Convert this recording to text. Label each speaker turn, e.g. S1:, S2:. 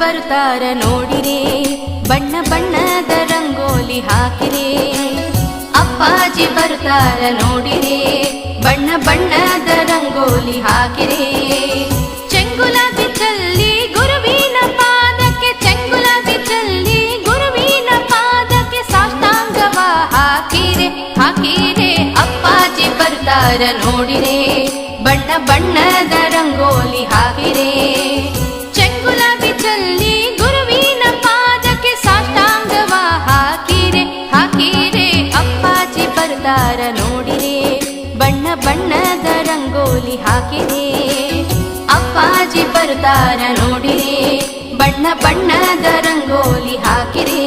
S1: ಬರ್ತಾರ ನೋಡಿರಿ, ಬಣ್ಣ ಬಣ್ಣದ ರಂಗೋಲಿ ಹಾಕಿರಿ. ಅಪ್ಪಾಜಿ ಬರ್ತಾರ ನೋಡಿರಿ, ಬಣ್ಣ ಬಣ್ಣದ ರಂಗೋಲಿ ಹಾಕಿರೆ. ಚೆಂಗುಲಾಬಿ ಚಲ್ಲಿ ಗುರುವಿನ ಪಾದಕ್ಕೆ ಚೆಂಗುಲಾಬಿ ಚಲ್ಲಿ ಗುರುವಿನ ಪಾದಕ್ಕೆ ಸಾಷ್ಟಾಂಗವ ಹಾಕಿರಿ, ಹಾಕಿರೆ. ಅಪ್ಪಾಜಿ ಬರ್ತಾರ ನೋಡಿರಿ, ಬಣ್ಣ ಬಣ್ಣದ ಅಪ್ಪಾಜಿ ನೋಡಿದೆ ಬಣ್ಣ ಬಣ್ಣದ ರಂಗೋಲಿ ಹಾಕಿದೆ. ಅಪ್ಪಾಜಿ ಬರುತ್ತಾರ ನೋಡಿರಿ ಬಣ್ಣ ಬಣ್ಣದ ರಂಗೋಲಿ ಹಾಕಿರೆ